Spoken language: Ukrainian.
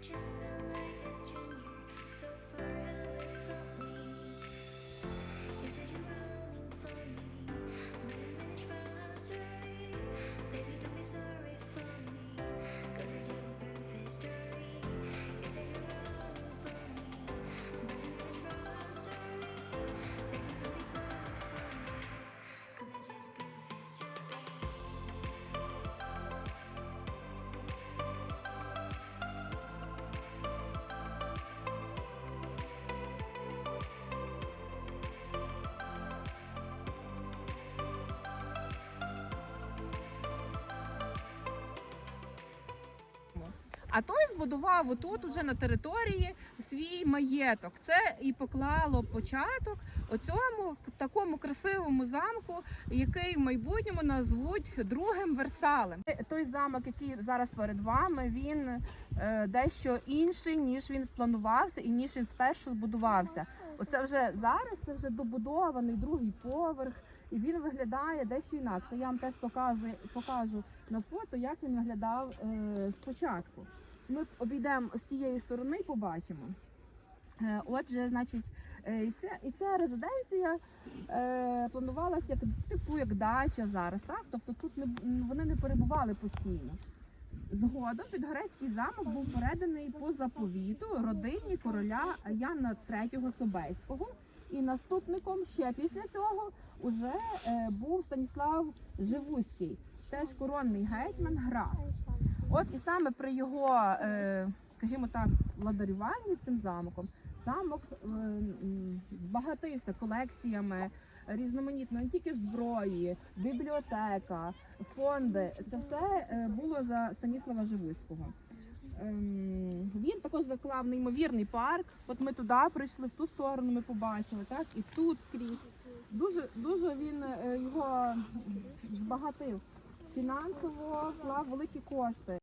just so А той збудував отут, уже на території, свій маєток. Це і поклало початок оцьому такому красивому замку, який в майбутньому назвуть другим Версалем. Той замок, який зараз перед вами, він е, дещо інший, ніж він планувався і ніж він спершу збудувався. Оце вже зараз це вже добудований другий поверх. І він виглядає дещо інакше. Я вам теж покажу, покажу на фото, як він виглядав е, спочатку. Ми обійдемо з тієї сторони і побачимо. Е, отже, значить, е, і, це, і ця резиденція е, планувалася як типу як дача зараз, так? Тобто тут не, вони не перебували постійно. Згодом Підгорецький замок був переданий по заповіту родині короля Яна III Собеського. І наступником ще після цього уже е, був Станіслав Живуський, теж коронний гетьман граф. От і саме при його, е, скажімо так, владарюванні цим замком замок е, м, колекціями різноманітної не тільки зброї, бібліотека, фонди. Це все е, було за Станіслава Живуського. Ем, Він також заклав неймовірний парк. От ми туди прийшли, в ту сторону ми побачили, так і тут скрізь. Дуже дуже він е, його збагатив фінансово, вклав великі кошти.